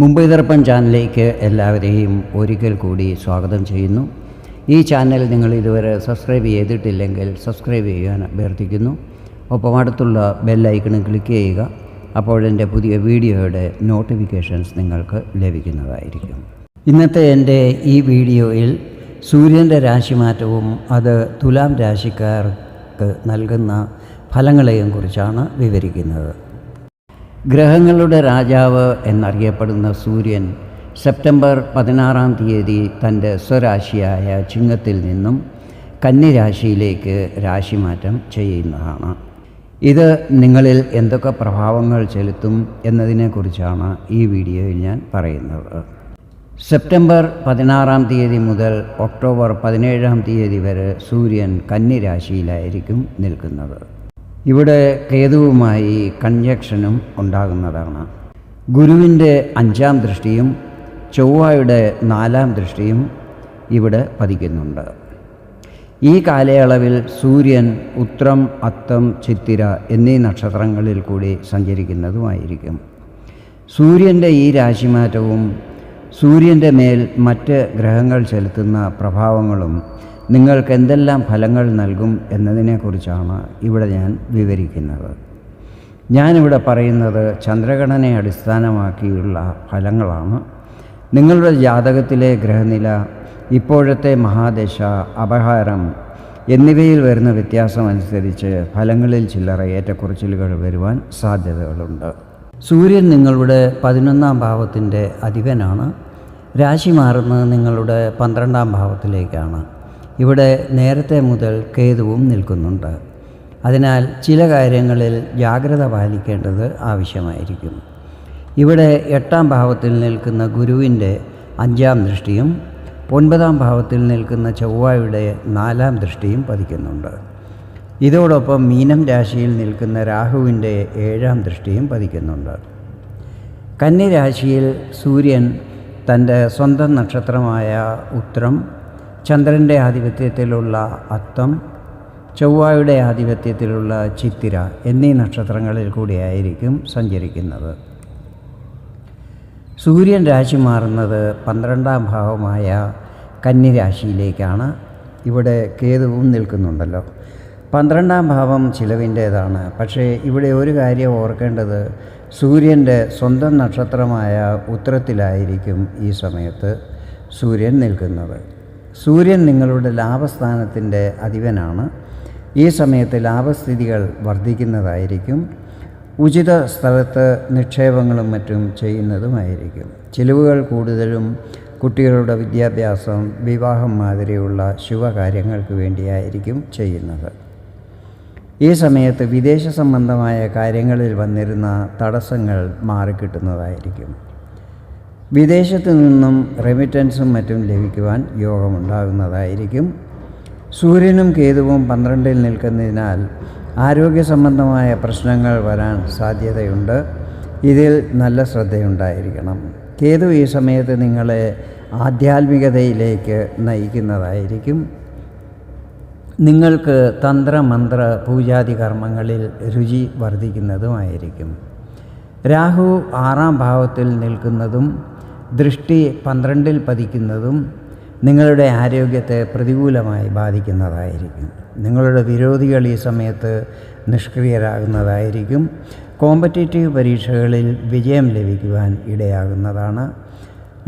മുംബൈ ദർപ്പൺ ചാനലിലേക്ക് എല്ലാവരെയും ഒരിക്കൽ കൂടി സ്വാഗതം ചെയ്യുന്നു. ഈ ചാനൽ നിങ്ങൾ ഇതുവരെ സബ്സ്ക്രൈബ് ചെയ്തിട്ടില്ലെങ്കിൽ സബ്സ്ക്രൈബ് ചെയ്യാൻ അഭ്യർത്ഥിക്കുന്നു. ഒപ്പം അടുത്തുള്ള ബെല്ലൈക്കണിൽ ക്ലിക്ക് ചെയ്യുക. അപ്പോഴെന്റെ പുതിയ വീഡിയോയുടെ നോട്ടിഫിക്കേഷൻസ് നിങ്ങൾക്ക് ലഭിക്കുന്നതായിരിക്കും. ഇന്നത്തെ എന്റെ ഈ വീഡിയോയിൽ സൂര്യന്റെ രാശിമാറ്റവും അത് തുലാം രാശിക്കാർക്ക് നൽകുന്ന ഫലങ്ങളെയും കുറിച്ചാണ് വിവരിക്കുന്നത്. ഗ്രഹങ്ങളുടെ രാജാവ് എന്നറിയപ്പെടുന്ന സൂര്യൻ സെപ്റ്റംബർ പതിനാറാം തീയതി തന്റെ സ്വരാശിയായ ചിങ്ങത്തിൽ നിന്നും കന്നിരാശിയിലേക്ക് രാശിമാറ്റം ചെയ്യുന്നതാണ്. ഇത് നിങ്ങളിൽ എന്തൊക്കെ പ്രഭാവങ്ങൾ ചെലുത്തും എന്നതിനെക്കുറിച്ചാണ് ഈ വീഡിയോയിൽ ഞാൻ പറയുന്നത്. സെപ്റ്റംബർ പതിനാറാം തീയതി മുതൽ ഒക്ടോബർ പതിനേഴാം തീയതി വരെ സൂര്യൻ കന്നിരാശിയിലായിരിക്കും നിൽക്കുന്നത്. ഇവിടെ കേതുവുമായി കൺജക്ഷനും ഉണ്ടാകുന്നതാണ്. ഗുരുവിന്റെ അഞ്ചാം ദൃഷ്ടിയും ചൊവ്വയുടെ നാലാം ദൃഷ്ടിയും ഇവിടെ പതിക്കുന്നുണ്ട്. ഈ കാലയളവിൽ സൂര്യൻ ഉത്രം അത്തം ചിത്തിര എന്നീ നക്ഷത്രങ്ങളിൽ കൂടി സഞ്ചരിക്കുന്നതുമായിരിക്കും. സൂര്യന്റെ ഈ രാശിമാറ്റവും സൂര്യന്റെ മേൽ മറ്റ് ഗ്രഹങ്ങൾ ചെലുത്തുന്ന പ്രഭാവങ്ങളും നിങ്ങൾക്ക് എന്തെല്ലാം ഫലങ്ങൾ നൽകും എന്നതിനെക്കുറിച്ചാണ് ഇവിടെ ഞാൻ വിവരിക്കുന്നത്. ഞാനിവിടെ പറയുന്നത് ചന്ദ്രഗണനെ അടിസ്ഥാനമാക്കിയുള്ള ഫലങ്ങളാണ്. നിങ്ങളുടെ ജാതകത്തിലെ ഗ്രഹനില ഇപ്പോഴത്തെ മഹാദശ അപഹാരം എന്നിവയിൽ വരുന്ന വ്യത്യാസം അനുസരിച്ച് ഫലങ്ങളിൽ ചില്ലറ ഏറ്റക്കുറച്ചിലുകൾ വരുവാൻ സാധ്യതകളുണ്ട്. സൂര്യൻ നിങ്ങളുടെ പതിനൊന്നാം ഭാവത്തിന്റെ അധിപനാണ്. രാശി മാറുന്നത് നിങ്ങളുടെ പന്ത്രണ്ടാം ഭാവത്തിലേക്കാണ്. ഇവിടെ നേരത്തെ മുതൽ കേതുവും നിൽക്കുന്നുണ്ട്. അതിനാൽ ചില കാര്യങ്ങളിൽ ജാഗ്രത പാലിക്കേണ്ടത് ആവശ്യമായിരിക്കും. ഇവിടെ എട്ടാം ഭാവത്തിൽ നിൽക്കുന്ന ഗുരുവിന്റെ അഞ്ചാം ദൃഷ്ടിയും ഒൻപതാം ഭാവത്തിൽ നിൽക്കുന്ന ചൊവ്വയുടെ നാലാം ദൃഷ്ടിയും പതിക്കുന്നുണ്ട്. ഇതോടൊപ്പം മീനം രാശിയിൽ നിൽക്കുന്ന രാഹുവിന്റെ ഏഴാം ദൃഷ്ടിയും പതിക്കുന്നുണ്ട്. കന്നിരാശിയിൽ സൂര്യൻ തന്റെ സ്വന്തം നക്ഷത്രമായ ഉത്രം ചന്ദ്രന്റെ ആധിപത്യത്തിലുള്ള അത്തം ചൊവ്വായുടെ ആധിപത്യത്തിലുള്ള ചിത്തിര എന്നീ നക്ഷത്രങ്ങളിൽ കൂടിയായിരിക്കും സഞ്ചരിക്കുന്നത്. സൂര്യൻ രാശി മാറുന്നത് പന്ത്രണ്ടാം ഭാവമായ കന്നിരാശിയിലേക്കാണ്. ഇവിടെ കേതുവും നിൽക്കുന്നുണ്ടല്ലോ. പന്ത്രണ്ടാം ഭാവം ചിലവിന്റേതാണ്. പക്ഷേ ഇവിടെ ഒരു കാര്യം ഓർക്കേണ്ടത് സൂര്യന്റെ സ്വന്തം നക്ഷത്രമായ ഉത്തരത്തിലായിരിക്കും ഈ സമയത്ത് സൂര്യൻ നിൽക്കുന്നത്. സൂര്യൻ നിങ്ങളുടെ ലാഭസ്ഥാനത്തിന്റെ അധിപനാണ്. ഈ സമയത്ത് ലാഭസ്ഥിതികൾ വർദ്ധിക്കുന്നതായിരിക്കും. ഉചിത സ്ഥലത്ത് നിക്ഷേപങ്ങളും മറ്റും ചെയ്യുന്നതുമായിരിക്കും. ചിലവുകൾ കൂടുതലും കുട്ടികളുടെ വിദ്യാഭ്യാസം വിവാഹം മാതിരിയുള്ള ശുഭകാര്യങ്ങൾക്ക് വേണ്ടിയായിരിക്കും ചെയ്യുന്നത്. ഈ സമയത്ത് വിദേശ സംബന്ധമായ കാര്യങ്ങളിൽ വന്നിരുന്ന തടസ്സങ്ങൾ മാറിക്കിട്ടുന്നതായിരിക്കും. വിദേശത്തു നിന്നും റെമിറ്റൻസും മറ്റും ലഭിക്കുവാൻ യോഗമുണ്ടാകുന്നതായിരിക്കും. സൂര്യനും കേതുവും പന്ത്രണ്ടിൽ നിൽക്കുന്നതിനാൽ ആരോഗ്യ സംബന്ധമായ പ്രശ്നങ്ങൾ വരാൻ സാധ്യതയുണ്ട്. ഇതിൽ നല്ല ശ്രദ്ധയുണ്ടായിരിക്കണം. കേതു ഈ സമയത്ത് നിങ്ങളെ ആധ്യാത്മികതയിലേക്ക് നയിക്കുന്നതായിരിക്കും. നിങ്ങൾക്ക് തന്ത്രമന്ത്ര പൂജാതി കർമ്മങ്ങളിൽ രുചി വർദ്ധിക്കുന്നതുമായിരിക്കും. രാഹു ആറാം ഭാവത്തിൽ നിൽക്കുന്നതും ദൃഷ്ടി പന്ത്രണ്ടിൽ പതിക്കുന്നതും നിങ്ങളുടെ ആരോഗ്യത്തെ പ്രതികൂലമായി ബാധിക്കുന്നതായിരിക്കും. നിങ്ങളുടെ വിരോധികൾ ഈ സമയത്ത് നിഷ്ക്രിയരാകുന്നതായിരിക്കും. കോമ്പറ്റേറ്റീവ് പരീക്ഷകളിൽ വിജയം ലഭിക്കുവാൻ ഇടയാകുന്നതാണ്.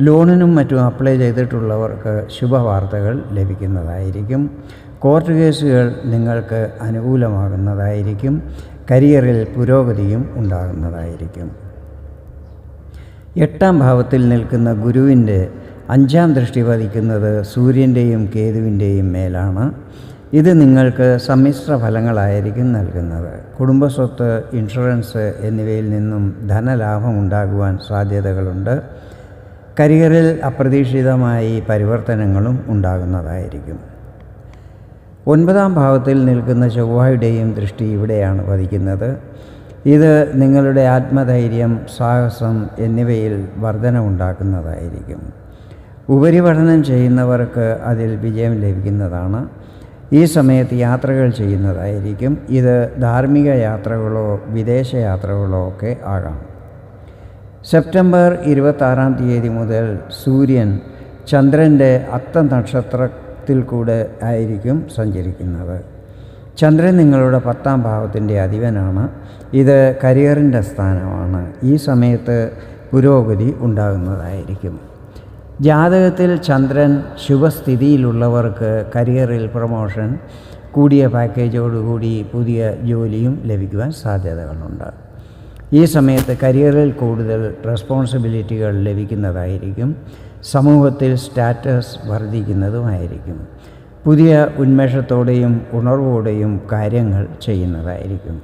ലോണിനും മറ്റും അപ്ലൈ ചെയ്തിട്ടുള്ളവർക്ക് ശുഭവാർത്തകൾ ലഭിക്കുന്നതായിരിക്കും. കോർട്ട് കേസുകൾ നിങ്ങൾക്ക് അനുകൂലമാകുന്നതായിരിക്കും. കരിയറിൽ പുരോഗതിയും ഉണ്ടാകുന്നതായിരിക്കും. എട്ടാം ഭാവത്തിൽ നിൽക്കുന്ന ഗുരുവിന്റെ അഞ്ചാം ദൃഷ്ടി പതിക്കുന്നത് സൂര്യന്റെയും കേതുവിന്റെയും മേലാണ്. ഇത് നിങ്ങൾക്ക് സമ്മിശ്ര ഫലങ്ങളായിരിക്കും നൽകുന്നത്. കുടുംബസ്വത്ത് ഇൻഷുറൻസ് എന്നിവയിൽ നിന്നും ധനലാഭം ഉണ്ടാകുവാൻ സാധ്യതകളുണ്ട്. കരിയറിൽ അപ്രതീക്ഷിതമായി പരിവർത്തനങ്ങളും ഉണ്ടാകുന്നതായിരിക്കും. ഒൻപതാം ഭാവത്തിൽ നിൽക്കുന്ന ചൊവ്വയുടെയും ദൃഷ്ടി ഇവിടെയാണ് പതിക്കുന്നത് ഇത് നിങ്ങളുടെ ആത്മധൈര്യം സാഹസം എന്നിവയിൽ വർധനമുണ്ടാക്കുന്നതായിരിക്കും ഉപരിപഠനം ചെയ്യുന്നവർക്ക് അതിൽ വിജയം ലഭിക്കുന്നതാണ്. ഈ സമയത്ത് യാത്രകൾ ചെയ്യുന്നതായിരിക്കും. ഇത് ധാർമ്മിക യാത്രകളോ വിദേശ യാത്രകളോ ഒക്കെ ആകാം. സെപ്റ്റംബർ ഇരുപത്താറാം തീയതി മുതൽ സൂര്യൻ ചന്ദ്രന്റെ അത്ത നക്ഷത്രത്തിൽ കൂടെ ആയിരിക്കും സഞ്ചരിക്കുന്നത്. ചന്ദ്രൻ നിങ്ങളുടെ പത്താം ഭാവത്തിന്റെ അധിപനാണ്. ഇത് കരിയറിന്റെ സ്ഥാനമാണ്. ഈ സമയത്ത് പുരോഗതി ഉണ്ടാകുന്നതായിരിക്കും. ജാതകത്തിൽ ചന്ദ്രൻ ശുഭസ്ഥിതിയിലുള്ളവർക്ക് കരിയറിൽ പ്രൊമോഷൻ കൂടിയ പാക്കേജോടുകൂടി പുതിയ ജോലിയും ലഭിക്കുവാൻ സാധ്യതകളുണ്ട്. ഈ സമയത്ത് കരിയറിൽ കൂടുതൽ റെസ്പോൺസിബിലിറ്റികൾ ലഭിക്കുന്നതായിരിക്കും. സമൂഹത്തിൽ സ്റ്റാറ്റസ് വർദ്ധിക്കുന്നതുമായിരിക്കും. പുതിയ ഉന്മേഷത്തോടെയും ഉണർവോടെയും കാര്യങ്ങൾ ചെയ്യുന്നതായിരിക്കും.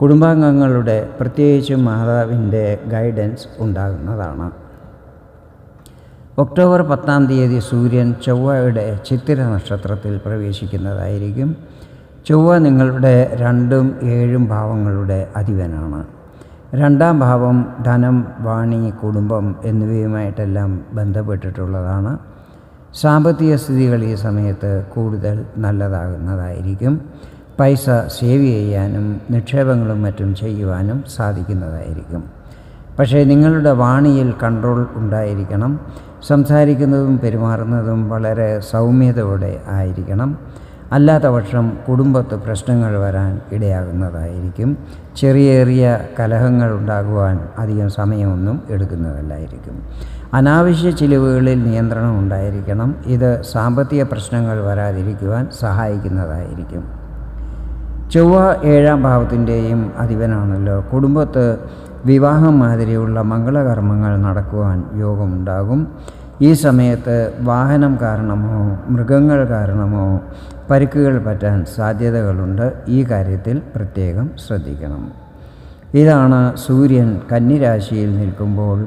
കുടുംബാംഗങ്ങളുടെ പ്രത്യേകിച്ചും മാതാവിന്റെ ഗൈഡൻസ് ഉണ്ടാകുന്നതാണ്. ഒക്ടോബർ പത്താം തീയതി സൂര്യൻ ചൊവ്വയുടെ ചിത്തിര നക്ഷത്രത്തിൽ പ്രവേശിക്കുന്നതായിരിക്കും. ചൊവ്വ നിങ്ങളുടെ രണ്ടും ഏഴും ഭാവങ്ങളുടെ അധിപനാണ്. രണ്ടാം ഭാവം ധനം വാണി കുടുംബം എന്നിവയുമായിട്ടെല്ലാം ബന്ധപ്പെട്ടിട്ടുള്ളതാണ്. സാമ്പത്തിക സ്ഥിതികൾ ഈ സമയത്ത് കൂടുതൽ നല്ലതാകുന്നതായിരിക്കും. പൈസ സേവ് ചെയ്യാനും നിക്ഷേപങ്ങളും മറ്റും ചെയ്യുവാനും സാധിക്കുന്നതായിരിക്കും. പക്ഷേ നിങ്ങളുടെ വാണിയിൽ കൺട്രോൾ ഉണ്ടായിരിക്കണം. സംസാരിക്കുന്നതും പെരുമാറുന്നതും വളരെ സൗമ്യതയോടെ ആയിരിക്കണം. അല്ലാത്ത പക്ഷം കുടുംബത്ത് പ്രശ്നങ്ങൾ വരാൻ ഇടയാകുന്നതായിരിക്കും. ചെറിയ ചെറിയ കലഹങ്ങൾ ഉണ്ടാകുവാൻ അധികം സമയമൊന്നും എടുക്കുന്നതല്ലായിരിക്കും. അനാവശ്യ ചിലവുകളിൽ നിയന്ത്രണം ഉണ്ടായിരിക്കണം. ഇത് സാമ്പത്തിക പ്രശ്നങ്ങൾ വരാതിരിക്കുവാൻ സഹായിക്കുന്നതായിരിക്കും. ചൊവ്വ ഏഴാം ഭാവത്തിന്റെയും അധിപനാണല്ലോ. കുടുംബത്ത് വിവാഹം മാതിരിയുള്ള മംഗളകർമ്മങ്ങൾ നടക്കുവാൻ യോഗമുണ്ടാകും. ഈ സമയത്ത് വാഹനം കാരണമോ മൃഗങ്ങൾ കാരണമോ പരിക്കുകൾ പറ്റാൻ സാധ്യതകളുണ്ട്. ഈ കാര്യത്തിൽ പ്രത്യേകം ശ്രദ്ധിക്കണം. ഇതാണ് സൂര്യൻ കന്നിരാശിയിൽ നിൽക്കുമ്പോൾ